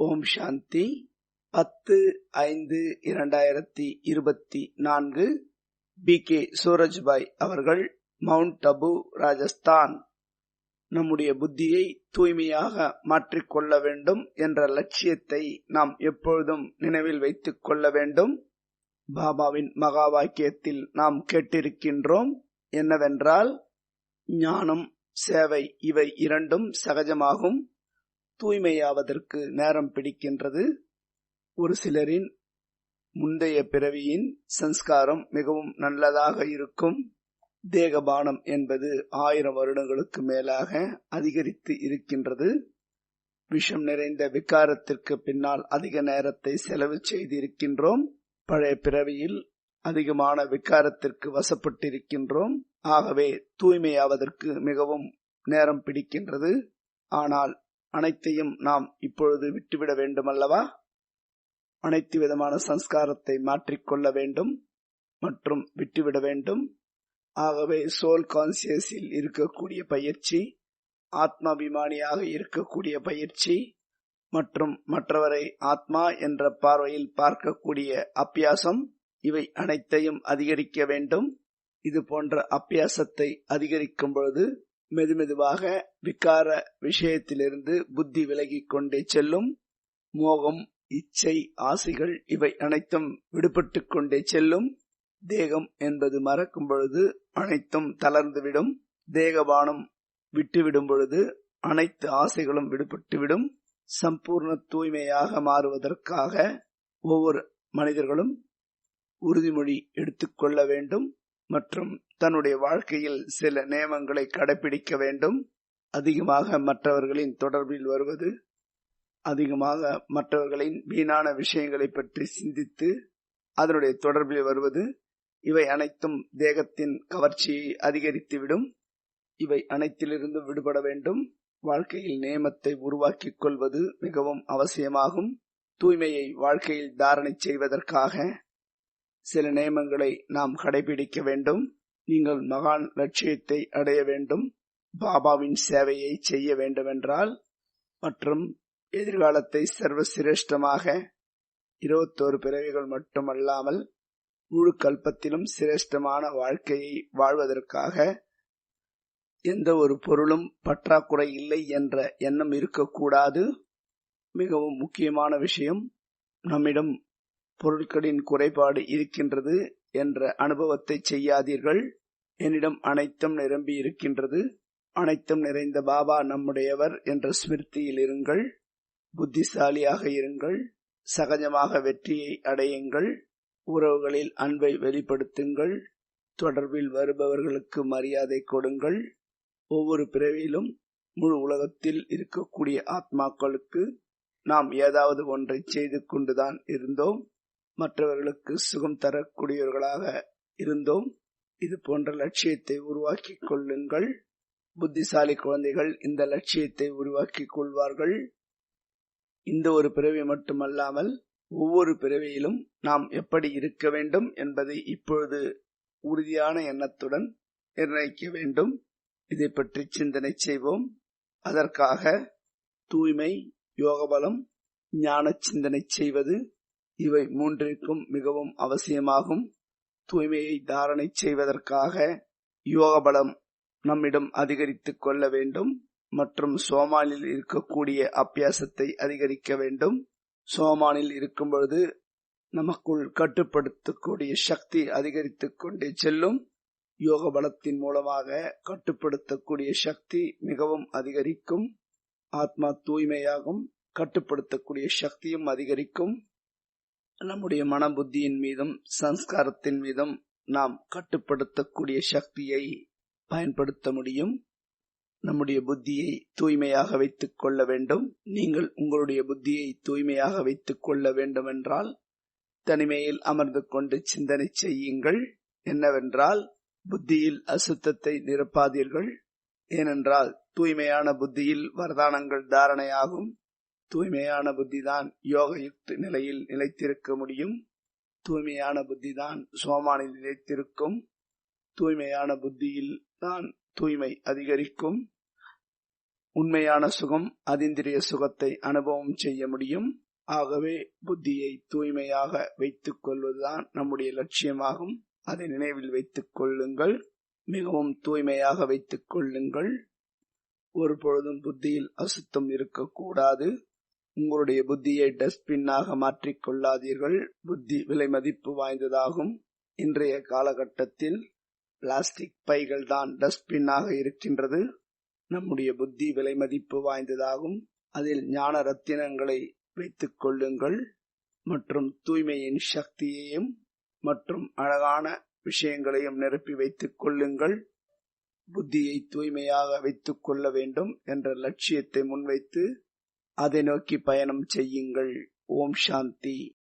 ஓம் சாந்தி. பத்து ஐந்து இரண்டாயிரத்தி இருபத்தி நான்கு. பி. கே. சூரஜ்பாய் அவர்கள் மவுண்ட் அபு ராஜஸ்தான். நம்முடைய புத்தியை தூய்மையாக மாற்றிக்கொள்ள வேண்டும் என்ற லட்சியத்தை நாம் எப்பொழுதும் நினைவில் வைத்துக் கொள்ள வேண்டும். பாபாவின் மகா வாக்கியத்தில் நாம் கேட்டிருக்கின்றோம் என்னவென்றால் ஞானம் சேவை இவை இரண்டும் சகஜமாகும். தூய்மையாவதற்கு நேரம் பிடிக்கின்றது. ஒரு சிலரின் முந்தைய பிறவியின் சன்ஸ்காரம் மிகவும் நல்லதாக இருக்கும். தேகபானம் என்பது ஆயிரம் வருடங்களுக்கு மேலாக அதிகரித்து இருக்கின்றது. விஷம் நிறைந்த விகாரத்திற்கு பின்னால் அதிக நேரத்தை செலவு செய்திருக்கின்றோம். பழைய பிறவியில் அதிகமான விகாரத்திற்கு வசப்பட்டிருக்கின்றோம். ஆகவே தூய்மையாவதற்கு மிகவும் நேரம் பிடிக்கின்றது. ஆனால் அனைத்தையும் நாம் இப்பொழுது விட்டுவிட வேண்டுமல்லவா? அனைத்து விதமான சம்ஸ்காரத்தை மாற்றிக்கொள்ள வேண்டும் மற்றும் விட்டுவிட வேண்டும். ஆகவே சோல் கான்சியஸில் இருக்கக்கூடிய பயிற்சி ஆத்மாபிமானியாக இருக்கக்கூடிய பயிற்சி மற்றும் மற்றவரை ஆத்மா என்ற பார்வையில் பார்க்கக்கூடிய அப்பியாசம் இவை அனைத்தையும் அதிகரிக்க வேண்டும். இது போன்ற அபியாசத்தை அதிகரிக்கும் பொழுது மெதுமெதுவாக விகார விஷயத்திலிருந்து புத்தி விலகிக் கொண்டே செல்லும். மோகம் இச்சை ஆசைகள் இவை அனைத்தும் விடுபட்டு கொண்டே செல்லும். தேகம் என்பது மறக்கும் பொழுது அனைத்தும் தளர்ந்துவிடும். தேகபானம் விட்டுவிடும் பொழுது அனைத்து ஆசைகளும் விடுபட்டுவிடும். சம்பூர்ண தூய்மையாக மாறுவதற்காக ஒவ்வொரு மனிதர்களும் உறுதிமொழி எடுத்துக்கொள்ள வேண்டும் மற்றும் தன்னுடைய வாழ்க்கையில் சில நியமங்களை கடைபிடிக்க வேண்டும். அதிகமாக மற்றவர்களின் தொடர்பில் வருவது அதிகமாக மற்றவர்களின் வீணான விஷயங்களை பற்றி சிந்தித்து அதனுடைய தொடர்பில் வருவது இவை அனைத்தும் தேகத்தின் கவர்ச்சியை அதிகரித்துவிடும். இவை அனைத்திலிருந்து விடுபட வேண்டும். வாழ்க்கையில் நியமத்தை உருவாக்கிக் கொள்வது மிகவும் அவசியமாகும். தூய்மையை வாழ்க்கையில் தாரணை செய்வதற்காக சில நியமங்களை நாம் கடைபிடிக்க வேண்டும். நீங்கள் மகான் லட்சியத்தை அடைய வேண்டும் பாபாவின் சேவையை செய்ய வேண்டுமென்றால் மற்றும் எதிர்காலத்தை சர்வ சிரேஷ்டமாக இருபத்தோரு பிறவிகள் மட்டுமல்லாமல் முழு கல்பத்திலும் சிரேஷ்டமான வாழ்க்கையை வாழ்வதற்காக எந்த ஒரு பொருளும் பற்றாக்குறை இல்லை என்ற எண்ணம் இருக்கக்கூடாது. மிகவும் முக்கியமான விஷயம் நம்மிடம் பொருட்களின் குறைபாடு இருக்கின்றது. என்ற அனுபவத்தை செய்யாதீர்கள். என்னிடம் அனைத்தும் நிரம்பி இருக்கின்றது. அனைத்தும் நிறைந்த பாபா நம்முடையவர் என்ற ஸ்மிருதியில் இருங்கள். புத்திசாலியாக இருங்கள். சகஜமாக வெற்றியை அடையுங்கள். உறவுகளில் அன்பை வெளிப்படுத்துங்கள். தொடர்பில் வருபவர்களுக்கு மரியாதை கொடுங்கள். ஒவ்வொரு பிறவியிலும் முழு உலகத்தில் இருக்கக்கூடிய ஆத்மாக்களுக்கு நாம் ஏதாவது ஒன்றை செய்து கொண்டுதான் இருந்தோம். மற்றவர்களுக்கு சுகம் தரக்கூடியவர்களாக இருந்தோம். இது போன்ற லட்சியத்தை உருவாக்கி கொள்ளுங்கள். புத்திசாலி குழந்தைகள் இந்த லட்சியத்தை உருவாக்கி கொள்வார்கள். இந்த ஒரு பிறவி மட்டுமல்லாமல் ஒவ்வொரு பிறவியிலும் நாம் எப்படி இருக்க வேண்டும் என்பதை இப்பொழுது உறுதியான எண்ணத்துடன் நிர்ணயிக்க வேண்டும். இதை பற்றி சிந்தனை செய்வோம். அதற்காக தூய்மை யோகபலம் ஞான சிந்தனை செய்வது இவை மூன்றிற்கும் மிகவும் அவசியமாகும். தூய்மையை தாரணை செய்வதற்காக யோக பலம் நம்மிடம் அதிகரித்துக் கொள்ள வேண்டும். மற்றும் சோமானில் இருக்கக்கூடிய அபியாசத்தை அதிகரிக்க வேண்டும். சோமானில் இருக்கும் பொழுது நமக்குள் கட்டுப்படுத்தக்கூடிய சக்தி அதிகரித்துக் கொண்டே செல்லும். யோக பலத்தின் மூலமாக கட்டுப்படுத்தக்கூடிய சக்தி மிகவும் அதிகரிக்கும். ஆத்மா தூய்மையாகும். கட்டுப்படுத்தக்கூடிய சக்தியும் அதிகரிக்கும். நம்முடைய மன புத்தியின் மீதும் சம்ஸ்காரத்தின் மீதும் நாம் கட்டுப்படுத்தக்கூடிய சக்தியை பயன்படுத்த முடியும். நம்முடைய புத்தியை தூய்மையாக வைத்துக் கொள்ள வேண்டும். நீங்கள் உங்களுடைய புத்தியை தூய்மையாக வைத்துக் கொள்ள வேண்டும் என்றால் தனிமையில் அமர்ந்து கொண்டு சிந்தனை செய்யுங்கள். என்னவென்றால் புத்தியில் அசுத்தத்தை நிரப்பாதீர்கள். ஏனென்றால் தூய்மையான புத்தியில் வரதானங்கள் தாரணையாகும். தூய்மையான புத்திதான் யோக யுக்த நிலையில் நிலைத்திருக்க முடியும். தூய்மையான புத்திதான் சோமானில் நிலைத்திருக்கும். தூய்மையான புத்தியில் தான் தூய்மை அதிகரிக்கும். உண்மையான சுகம் அதிந்திரிய சுகத்தை அனுபவம் செய்ய முடியும். ஆகவே புத்தியை தூய்மையாக வைத்துக் கொள்வதுதான் நம்முடைய லட்சியமாகும். அதை நினைவில் வைத்துக் கொள்ளுங்கள். மிகவும் தூய்மையாக வைத்துக் கொள்ளுங்கள். ஒரு பொழுதும் புத்தியில் அசுத்தம் இருக்கக்கூடாது. உங்களுடைய புத்தியை டஸ்ட்பின்னாக மாற்றிக் கொள்ளாதீர்கள் புத்தி விலை மதிப்பு வாய்ந்ததாகும். இன்றைய காலகட்டத்தில் பிளாஸ்டிக் பைகள் தான் டஸ்ட்பின்னாக இருக்கின்றது. நம்முடைய புத்தி விலை மதிப்பு வாய்ந்ததாகும். அதில் ஞான ரத்தினங்களை வைத்துக் கொள்ளுங்கள். மற்றும் தூய்மையின் சக்தியையும் மற்றும் அழகான விஷயங்களையும் நிரப்பி வைத்துக் கொள்ளுங்கள். புத்தியை தூய்மையாக வைத்துக் கொள்ள வேண்டும் என்ற லட்சியத்தை முன்வைத்து அதை நோக்கி பயணம் செய்யுங்கள். ஓம் சாந்தி.